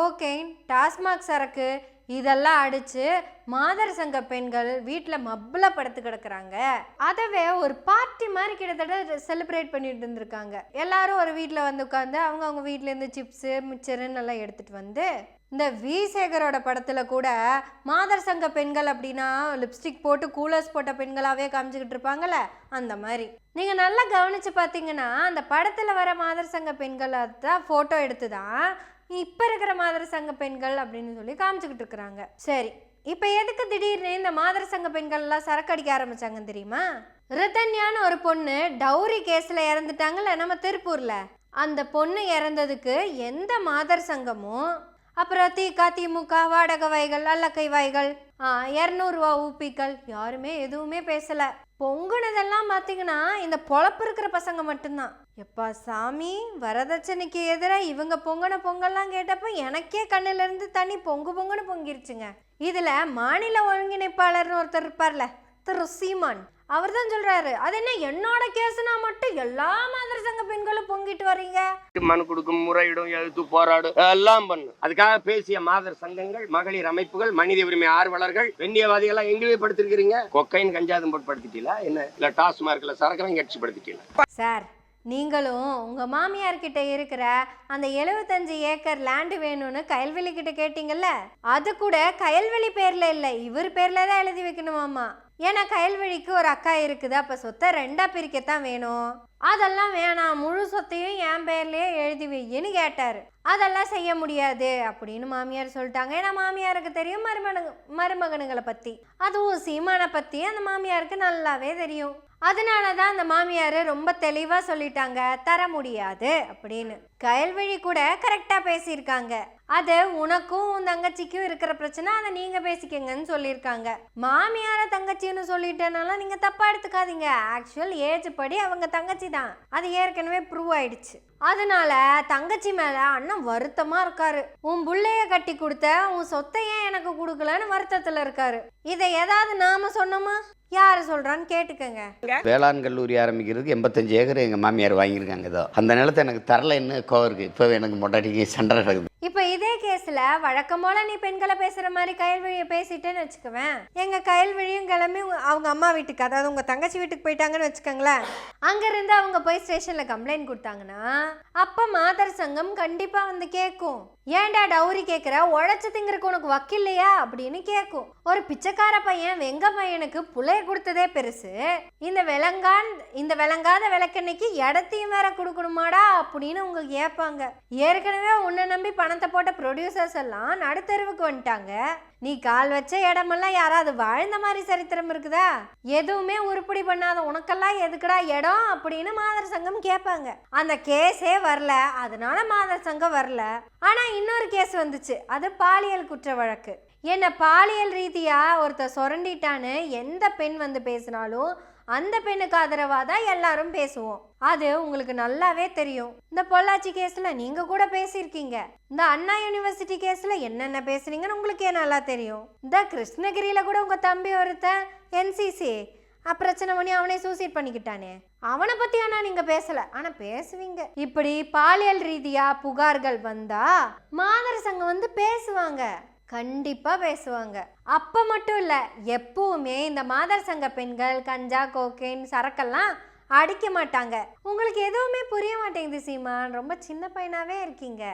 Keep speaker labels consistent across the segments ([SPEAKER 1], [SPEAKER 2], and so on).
[SPEAKER 1] கோகெயின் டாஸ்மாக் சரக்கு இதெல்லாம் அடிச்சு மாதர் சங்க பெண்கள் வீட்டில் மப்பில் படுத்து கிடக்குறாங்க. அதவே ஒரு பார்ட்டி மாதிரி கிட்டத்தட்ட செலிப்ரேட் பண்ணிட்டு இருந்திருக்காங்க. எல்லாரும் ஒரு வீட்டில் வந்து உட்காந்து அவங்க அவங்க வீட்டிலேருந்து சிப்ஸு மிச்சருன்னு எல்லாம் எடுத்துட்டு வந்து இந்த வி சேகரோட படத்தில் கூட மாதர் சங்க பெண்கள் அப்படின்னா லிப்ஸ்டிக் போட்டு கூலர்ஸ் போட்ட பெண்களாகவே காமிச்சிக்கிட்டு இருப்பாங்கல்ல அந்த மாதிரி. நீங்கள் நல்லா கவனித்து பார்த்தீங்கன்னா அந்த படத்தில் வர மாதர் சங்க பெண்களை தான் ஃபோட்டோ எடுத்து தான் இப்போ இருக்கிற மாதர் சங்க பெண்கள் அப்படின்னு சொல்லி காமிச்சிக்கிட்டு இருக்கிறாங்க. சரி இப்போ எதுக்கு திடீர்னு இந்த மாதர் சங்க பெண்கள்லாம் சரக்கு அடிக்க ஆரம்பிச்சாங்க தெரியுமா? ரிதன்யான்னு ஒரு பொண்ணு டௌரி கேஸில் இறந்துட்டாங்கல்ல நம்ம திருப்பூரில். அந்த பொண்ணு இறந்ததுக்கு எந்த மாதர் சங்கமும் அப்புறம் திக திமுக வாடகை வாய்கள் அல்லக்கை வாய்கள் இரநூறுவா ஊப்பிக்கள் யாருமே எதுவுமே பேசலை. பொங்குனதெல்லாம் பார்த்தீங்கன்னா இந்த பொழப்பு இருக்கிற பசங்க மட்டும்தான். எப்பா சாமி வரதட்சணைக்கு எதிராக இவங்க பொங்கன பொங்கல்லாம் கேட்டப்ப எனக்கே கண்ணிலிருந்து தண்ணி பொங்கு பொங்குன்னு பொங்கிருச்சுங்க. இதில் மாநில ஒருங்கிணைப்பாளர்னு ஒருத்தர் இருப்பார்ல திரு சீமான். அவர் தான் சொல்றாரு. அது என்ன என்னோட கேஸ்னா மட்டும் எல்லா மாதிரி சங்க பெண்களும் பொங்கிட்டு வர்றீங்க?
[SPEAKER 2] மனு கொடுக்கும் முறையிடும் எழுத்து போராடும் எல்லாம் பண்ணும். அதுக்காக பேசிய மாதர் சங்கங்கள் மகளிர் அமைப்புகள் மனித உரிமை ஆர்வலர்கள் வெண்ணியவாதிகள் எங்கேயே படுத்திருக்கிறீங்க? கொக்கைன் கஞ்சாதம் போட்டு படுத்திட்டீங்களா? என்ன? இல்ல டாஸ்மார்க்ல சரக்கு அடிச்சு படுத்திட்டீங்களா?
[SPEAKER 1] சார் நீங்களும் உங்கள் மாமியார் கிட்ட இருக்கிற அந்த எழுபத்தஞ்சு ஏக்கர் லேண்டு வேணும்னு கயல்வெளி கிட்ட கேட்டீங்கல்ல? அது கூட கயல்வெளி பேர்ல இல்லை இவர் பேர்ல தான் எழுதி வைக்கணுமாமா ஏன்னா கயல்வழிக்கு ஒரு அக்கா இருக்குது அப்போ சொத்தை ரெண்டா பிரிக்கத்தான் வேணும். அதெல்லாம் வேணாம் முழு சொத்தையும் என் பேர்லேயே எழுதி வையின்னு கேட்டார். அதெல்லாம் செய்ய முடியாது அப்படின்னு மாமியார் சொல்லிட்டாங்க. ஏன்னா மாமியாருக்கு தெரியும் மருமகனுங்க மருமகனுங்களை பற்றி அதுவும் சீமானை பற்றி அந்த மாமியாருக்கு நல்லாவே தெரியும். அதனால தான் அந்த மாமியார் ரொம்ப தெளிவாக சொல்லிட்டாங்க தர முடியாது அப்படின்னு. கயல்வழி கூட கரெக்டாக பேசியிருக்காங்க. அது உனக்கும் உன் தங்கச்சிக்கும் இருக்கிற பிரச்சனை அதை நீங்கள் பேசிக்கங்கன்னு சொல்லியிருக்காங்க. மாமியார தங்கச்சின்னு சொல்லிட்டனால நீங்கள் தப்பாக எடுத்துக்காதீங்க. ஆக்சுவல் ஏஜ் படி அவங்க தங்கச்சி தான். அது ஏற்கனவே ப்ரூவ் ஆயிடுச்சு. அதனால தங்கச்சி மேலே அண்ணன் வருத்தமாக இருக்காரு. உன் புள்ளைய கட்டி கொடுத்த உன் சொத்தை ஏன் எனக்கு கொடுக்கலன்னு வருத்தத்தில் இருக்காரு. இதை ஏதாவது நாம சொன்னோமா? யார் சொல்றான்னு கேட்டுக்கங்க.
[SPEAKER 3] வேளாண் கல்லூரி ஆரம்பிக்கிறதுக்கு எண்பத்தஞ்சு ஏக்கர் எங்கள் மாமியார் வாங்கியிருக்காங்க ஏதோ அந்த நிலத்தை எனக்கு தரலைன்னு கோவம் இருக்குது இப்போ எனக்கு மொட்டாட்டிக்கு சண்டை நடக்குது.
[SPEAKER 1] இப்போ இதே கேஸ்ல வழக்கம் போல நீ பெண்களை பேசுகிற மாதிரி கயல்விழியை பேசிட்டேன்னு வச்சுக்குவேன். எங்க கயல்விழியும் கிளம்பி அவங்க அம்மா வீட்டுக்கு அதாவது உங்கள் தங்கச்சி வீட்டுக்கு போயிட்டாங்கன்னு வச்சுக்கோங்களேன். அங்க இருந்து அவங்க போய் ஸ்டேஷன்ல கம்ப்ளைண்ட் கொடுத்தாங்கன்னா அப்ப மாதர் சங்கம் கண்டிப்பாக வந்து கேட்கும். ஏன்டா டவுரி கேட்குற உழைச்சி திங்கிறக்கு உனக்கு வக்கில்லையா? அப்படின்னு கேட்கும். ஒரு பிச்சைக்கார பையன் வெங்க பையனுக்கு புலைய கொடுத்ததே பெருசு. இந்த விளங்கான் இந்த விளங்காத விளக்கெண்ணைக்கு இடத்தையும் வேற கொடுக்கணுமாடா அப்படின்னு உங்க கேட்பாங்க. ஏற்கனவே உன்னை நம்பி பணத்தை போட்ட ப்ரொடியூசர்ஸ் எல்லாம் நடுத்தருவுக்கு வந்துட்டாங்க. நீ கால் வச்ச இடமெல்லாம் யாராவது வாழ்ந்த மாதிரி சரித்திரம் இருக்குதா? எதுவுமே உருப்படி பண்ணாத உனக்கெல்லாம் எதுக்குடா இடம் அப்படின்னு மாதர் சங்கம் கேட்பாங்க. அந்த கேஸே வரல. அதனால மாதர் சங்கம் வரல. ஆனா இன்னொரு கேஸ் வந்துச்சு. அது பாலியல் குற்ற வழக்கு என்ன பாலியல் ரீதியா ஒருத்தர் சுரண்டிட்டான்னு எந்த பெண் வந்து பேசினாலும் அந்த பெண்ணுக்கு ஆதரவாக தான் எல்லாரும் பேசுவோம். அது உங்களுக்கு நல்லாவே தெரியும். இந்த பொள்ளாச்சி கேஸில் நீங்கள் கூட பேசியிருக்கீங்க. இந்த அண்ணா யூனிவர்சிட்டி கேஸில் என்னென்ன பேசுனீங்கன்னு உங்களுக்கே நல்லா தெரியும்? இந்த கிருஷ்ணகிரியில் கூட உங்கள் தம்பி ஒருத்தன் என்சிசி. பிரச்சனை பண்ணி அவனே சூசைட் பண்ணிக்கிட்டானே. அவனை பத்தி ஆனா நீங்க பேசல. ஆனா பேசுவீங்க. இப்படி பாலியல் ரீதியா புகார்கள் வந்தா மாதர் சங்கம் வந்து பேசுவாங்க. கண்டிப்பாக பேசுவாங்க. அப்போ மட்டும் இல்லை எப்பவுமே இந்த மாதர் சங்க பெண்கள் கஞ்சா கோகேன் சரக்கெல்லாம் அடிக்க மாட்டாங்க. உங்களுக்கு எதுவுமே புரிய மாட்டேங்குது சீமான். ரொம்ப சின்ன பையனாவே இருக்கீங்க.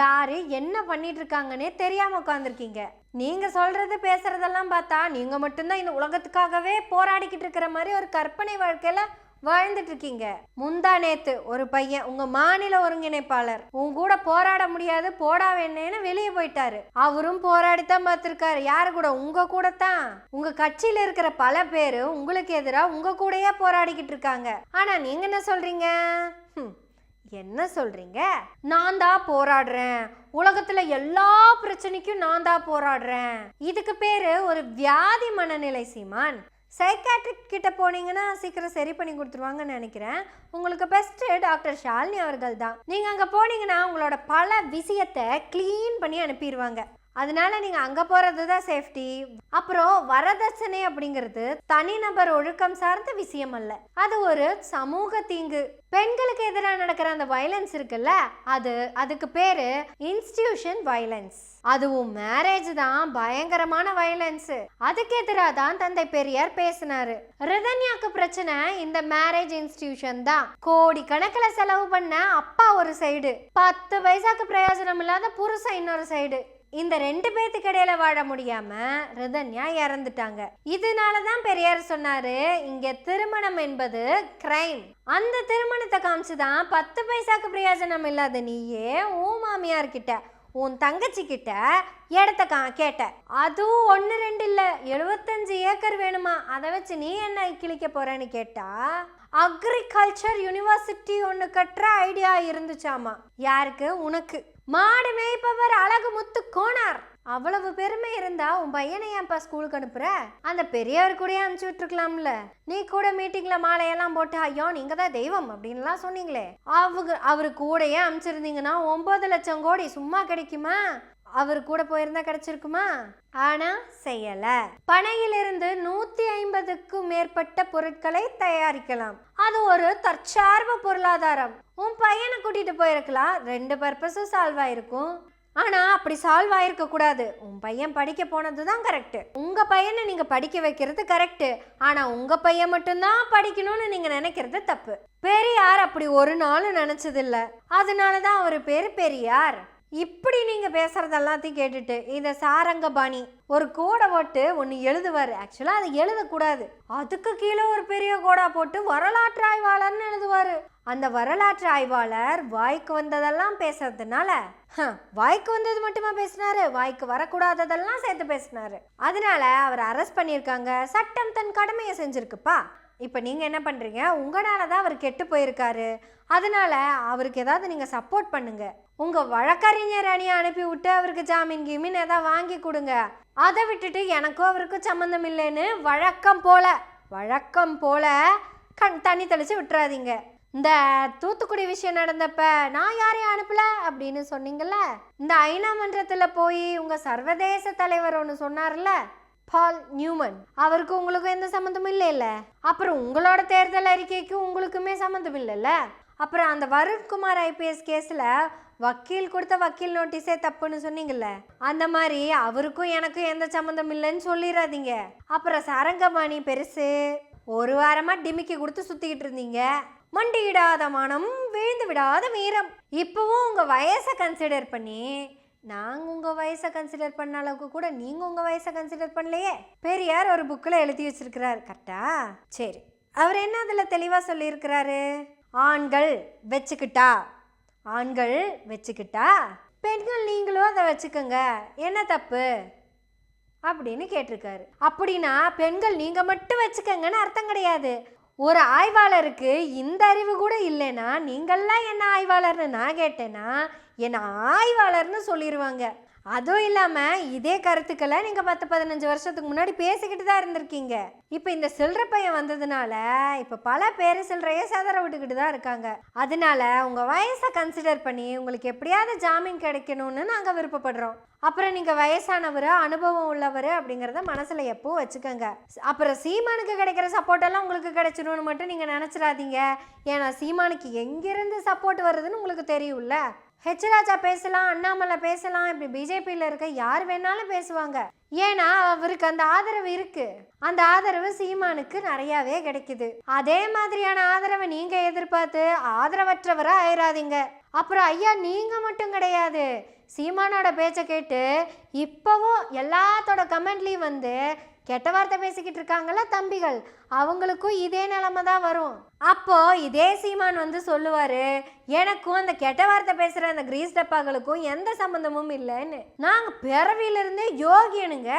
[SPEAKER 1] யாரு என்ன பண்ணிட்டு இருக்காங்கன்னே தெரியாம உட்காந்துருக்கீங்க நீங்க சொல்றது பேசுறதெல்லாம் பார்த்தா நீங்க மட்டும்தான் இந்த உலகத்துக்காகவே போராடிக்கிட்டு இருக்கிற மாதிரி ஒரு கற்பனை வாழ்க்கையில வாழ்ந்துட்டு இருக்கீங்க முந்தா நேத்து ஒரு பையன் உங்க மாநில ஒருங்கிணைப்பாளர். உன் கூட போராட முடியாது போடா வேணேன்னு வெளியே போயிட்டாரு. அவரும் போராடித்தான் பார்த்திருக்காரு யாரு கூட? உங்க கூட தான் உங்க கட்சியில இருக்கிற பல பேர் உங்களுக்கு எதிராக உங்க கூடயே போராடிக்கிட்டு இருக்காங்க ஆனா நீங்க என்ன சொல்றீங்க? என்ன சொல்றீங்க? நான் தான் போராடுறேன். உலகத்துல எல்லா பிரச்சனைக்கும் நான் தான் போராடுறேன். இதுக்கு பேரு ஒரு வியாதி மனநிலை சீமான். சைக்காட்ரிக் கிட்ட போனீங்கன்னா சீக்கிரம் சரி பண்ணி கொடுத்துருவாங்கன்னு நினைக்கிறேன். உங்களுக்கு பெஸ்ட்டு டாக்டர் ஷாலினி அவர்கள் தான். நீங்கள் அங்கே போனீங்கன்னா உங்களோட பல விஷயத்தை க்ளீன் பண்ணி அனுப்பிடுவாங்க அதனால நீங்கள் அங்கே போகிறது தான் சேஃப்டி அப்புறம் வரதட்சணை அப்படிங்கிறது தனிநபர் ஒழுக்கம் சார்ந்த விஷயம் அல்ல. அது ஒரு சமூக தீங்கு. பெண்களுக்கு எதிராக நடக்கிற அந்த வயலன்ஸ் இருக்குல்ல அது அதுக்கு பேரு இன்ஸ்டிடியூஷன் வயலன்ஸ் அதுவும் மேரேஜ் தான் பயங்கரமான வயலன்ஸ் அதுக்கு எதிராக தான் தந்தை பெரியார் பேசினாரு. ரிதன்யாக்கு பிரச்சனை இந்த மேரேஜ் இன்ஸ்டிடியூஷன் தான். கோடி கணக்கில் செலவு பண்ண அப்பா ஒரு சைடு பத்து பைசாக்கு பிரயோஜனம் இல்லாத புருஷன் இன்னொரு சைடு இந்த ரெண்டு பேத்துக்கு இடையில வாழ முடியாம ரிதன்யா இறந்துட்டாங்க. இதனால தான் பெரியார் சொன்னாரு இங்க திருமணம் என்பது கிரைம் அந்த திருமணத்தை காமிச்சுதான் பத்து பைசாக்கு பிரயோஜனம் இல்லாத நீயே ஓ மாமியார் கிட்ட உன் தங்கச்சி கிட்ட இடத்த கா கேட்ட. அதுவும் ஒன்று ரெண்டு இல்லை எழுபத்தஞ்சு ஏக்கர் வேணுமா? அதை வச்சு நீ என்ன கிழிக்க போறேன்னு கேட்டா அக்ரிகல்ச்சர் யூனிவர்சிட்டி ஒன்று கட்டுற ஐடியா இருந்துச்சாமா? யாருக்கு? உனக்கு. மாடு மேய்ப்பவர் அழகு முத்து கோனார். அவ்வளவு பெருமை இருந்தா உன் பையனை ஏன்ப்பா ஸ்கூலுக்கு அனுப்புற? அந்த பெரியவர் கூடயே அனுப்பிச்சு விட்டுருக்கலாம்ல. நீ கூட மீட்டிங்ல மாலையெல்லாம் போட்டு ஐயோ நீங்க தான் தெய்வம் அப்படின்லாம் சொன்னீங்களே. அவங்க அவரு கூடயே அனுப்பிச்சிருந்தீங்கன்னா ஒன்பது லட்சம் கோடி சும்மா கிடைக்குமா? அவர் கூட போயிருந்தா கிடைச்சிருக்குமா? ஆனா செய்யல. பனையிலிருந்து நூத்தி ஐம்பதுக்கும் மேற்பட்ட பொருட்களை தயாரிக்கலாம். அது ஒரு தற்சார்பு பொருளாதாரம். உன் பையனை கூட்டிட்டு போயிருக்கலாம். ரெண்டு பர்பஸும் சால்வ் ஆயிருக்கும். ஆனா அப்படி சால்வ் ஆயிருக்க கூடாது. உன் பையன் படிக்க போனது தான் கரெக்டு உங்க பையனை நீங்க படிக்க வைக்கிறது கரெக்ட் ஆனா உங்க பையன் மட்டும்தான் படிக்கணும்னு நீங்க நினைக்கிறது தப்பு. பெரியார் அப்படி ஒரு நாளும் நினைச்சதில்ல. அதனால தான் அவர் பேரு பெரியார். இப்படி நீங்கள் பேசுகிறது எல்லாத்தையும் கேட்டுட்டு இந்த சாரங்கபாணி ஒரு கோடை போட்டு ஒன்று எழுதுவார். ஆக்சுவலாக அதை எழுதக்கூடாது. அதுக்கு கீழே ஒரு பெரிய கோடா போட்டு வரலாற்று ஆய்வாளர்னு எழுதுவார். அந்த வரலாற்று ஆய்வாளர் வாய்க்கு வந்ததெல்லாம் பேசுறதுனால வாய்க்கு வந்தது மட்டுமா பேசினாரு? வாய்க்கு வரக்கூடாததெல்லாம் சேர்த்து பேசினாரு. அதனால அவர் அரெஸ்ட் பண்ணியிருக்காங்க. சட்டம் தன் கடமையை செஞ்சிருக்குப்பா. இப்போ நீங்கள் என்ன பண்ணுறீங்க உங்களால தான் அவர் கெட்டு போயிருக்காரு. அதனால அவருக்கு ஏதாவது நீங்கள் சப்போர்ட் பண்ணுங்கள் உங்கள் வழக்கறிஞர் அணியை அனுப்பி விட்டு அவருக்கு ஜாமீன் கீமீன் ஏதாவது வாங்கி கொடுங்க. அதை விட்டுட்டு எனக்கும் அவருக்கும் சம்மந்தம் இல்லைன்னு வழக்கம் போல வழக்கம் போல கண் தண்ணி தெளித்து விட்டுறாதீங்க. இந்த தூத்துக்குடி விஷயம் நடந்தப்ப நான் யாரையும் அனுப்பல அப்படின்னு சொன்னீங்கல்ல? இந்த ஐநா மன்றத்தில் போய் உங்கள் சர்வதேச தலைவர் ஒன்று சொன்னார்ல பால் நியூமன். அவருக்கு உங்களுக்கும் எந்த சம்மந்தமும் இல்லைல்ல. அப்புறம் உங்களோட தேர்தல் அறிக்கைக்கு உங்களுக்குமே சம்மந்தம் இல்லைல்ல. அப்புறம் அந்த வருண்குமார் ஐபிஎஸ் கேஸில் வக்கீல் கொடுத்த வக்கீல் நோட்டீஸே தப்புன்னு சொன்னீங்கல்ல? அந்த மாதிரி அவருக்கும் எனக்கும் எந்த சம்மந்தம் இல்லைன்னு சொல்லிடாதீங்க அப்புறம் சரங்கபாணி பெருசு ஒரு வாரமா டிமிக்கி கொடுத்து சுத்திக்கிட்டு இருந்தீங்க. மண்டியிடாத மனம் வீழ்ந்து விடாத வீரம். இப்பவும் உங்க வயசை கன்சிடர் பண்ணி நாங்க உங்க வயசை கன்சிடர் பண்ண அளவுக்கு கூட நீங்க உங்க வயசை கன்சிடர் பண்ணலையே. பெரியார் ஒரு புக்கில் எழுதி வச்சிருக்கிறார் கரெக்டா சரி. அவர் என்ன அதில் தெளிவாக சொல்லியிருக்கிறாரு? ஆண்கள் வச்சுக்கிட்டா ஆண்கள் வச்சுக்கிட்டா பெண்கள் நீங்களும் அதை வச்சுக்கோங்க. என்ன தப்பு? அப்படின்னு கேட்டிருக்காரு. அப்படின்னா பெண்கள் நீங்கள் மட்டும் வச்சுக்கங்கன்னு அர்த்தம் கிடையாது. ஒரு ஆய்வாளருக்கு இந்த அறிவு கூட இல்லைன்னா நீங்கள்லாம் என்ன ஆய்வாளர்னு நான் கேட்டேன்னா என்ன ஆய்வாளர்னு சொல்லிடுவாங்க அதுவும் இல்லாமல் இதே கருத்துக்களை நீங்கள் பத்து பதினஞ்சு வருஷத்துக்கு முன்னாடி பேசிக்கிட்டு தான் இருந்திருக்கீங்க. இப்போ இந்த சில்லற பையன் வந்ததுனால இப்போ பல பேர் சில்லறையே சதற விட்டுக்கிட்டு தான் இருக்காங்க. அதனால உங்கள் வயசை கன்சிடர் பண்ணி உங்களுக்கு எப்படியாவது ஜாமீன் கிடைக்கணும்னு நாங்கள் விருப்பப்படுறோம். அப்புறம் நீங்கள் வயசானவர் அனுபவம் உள்ளவர் அப்படிங்கிறத மனசில் எப்பவும் வச்சுக்கோங்க. அப்புறம் சீமானுக்கு கிடைக்கிற சப்போர்ட்டெல்லாம் உங்களுக்கு கிடைச்சிடும்னு மட்டும் நீங்கள் நினச்சிடாதீங்க. ஏன்னா சீமானுக்கு எங்கேருந்து சப்போர்ட் வருதுன்னு உங்களுக்கு தெரியும்ல. ஹெச் ராஜா பேசலாம் அண்ணாமலை பேசலாம் இப்படி பிஜேபியில் இருக்க யார் வேணாலும் பேசுவாங்க. ஏன்னா அவருக்கு அந்த ஆதரவு இருக்கு. அந்த ஆதரவு சீமானுக்கு நிறையாவே கிடைக்குது. அதே மாதிரியான ஆதரவை நீங்க எதிர்பார்த்து ஆதரவற்றவரா ஆயிராதீங்க. அப்புறம் ஐயா நீங்க மட்டும் கிடையாது. சீமானோட பேச்சை கேட்டு இப்போவும் எல்லாத்தோட கமெண்ட்லேயும் வந்து கெட்ட வார்த்தை பேசிக்கிட்டு இருக்காங்கல்ல தம்பிகள் அவங்களுக்கும் இதே நிலமை தான் வரும். அப்போ இதே சீமான் வந்து சொல்லுவாரு எனக்கும் அந்த கெட்ட வார்த்தை பேசுற அந்த கிரீஸ் டப்பாக்களுக்கும் எந்த சம்பந்தமும் இல்லைன்னு. நாங்க பிறவியிலிருந்தே யோகியனுங்க.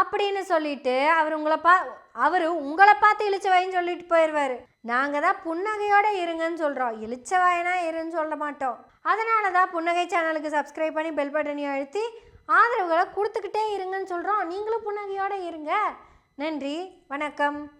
[SPEAKER 1] அப்படின்னு சொல்லிட்டு அவர் உங்களை பா அவர் உங்களை பார்த்து இழிச்சவாயின்னு சொல்லிட்டு போயிடுவாரு நாங்க தான் புன்னகையோட இருங்கன்னு சொல்றோம். இழிச்சவாயனா இருன்னு சொல்ல மாட்டோம். அதனால தான் புன்னகை சேனலுக்கு சப்ஸ்கிரைப் பண்ணி பெல் பட்டனையும் அழுத்தி ஆதரவுகளை கொடுத்துக்கிட்டே இருங்கன்னு சொல்கிறோம் நீங்களும் புன்னகையோடு இருங்க. நன்றி. வணக்கம்.